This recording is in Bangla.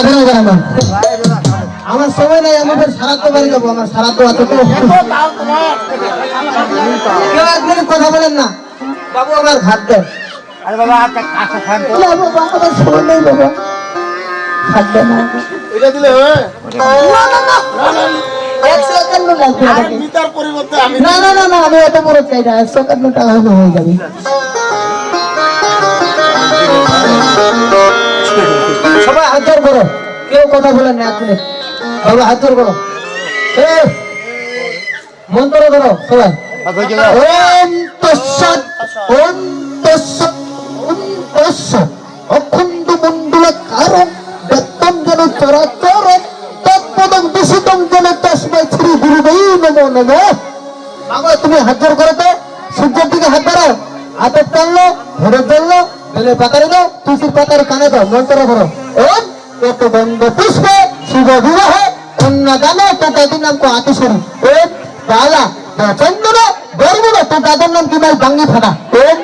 আগে না আমার আমার সময় নাই আমি ফের সারা তো বাড়ি যাব আমার সারা তো আছে তো। কেউ এক মিনিট কথা বলেন না। বাবু আমার ভাত দেন। আরে বাবা একটা কাঁচা খান তো বাবা আমার সময় নেই বাবা। ভাত দেন এটা দিলে হবে? না না না। একশো একান্ন লাগবে আর আমাকে। পরিবর্তে আমি না না না না আমি এত বড় চাই না। একশো একান্ন টাকা হয়ে যাবে। হাত জোর করো কেউ কথা বলেন না এক মিনিট সবাই হাত জোর করো মন্ত্র করো সবাই। ওম তৎসৎ ওম তৎসৎ ওম তৎসৎ। অখণ্ড মণ্ডল কারণ ব্যক্তম যেন চরাচর তৎপদম দূষিতম যেন তস্মৈ শ্রী গুরুদেই নমো নমঃ। বাবা তুমি হাত জোর করো তো। সূর্যের দিকে হাত বাড়াও হাতের টানলো ভোরের জন্য বেলের পাতারে দাও তুলসীর পাতার কানে দাও। মন্ত্র করো ওম এত বন্ধ পুষ্পে, শুভ বিবাহ কন্যা দানে তো দাদির নাম কো আতিশ্বরী ও বালা চন্দন, বর্মন তো দাদার নাম কি ভাই বাঙ্গি ফাটা ওম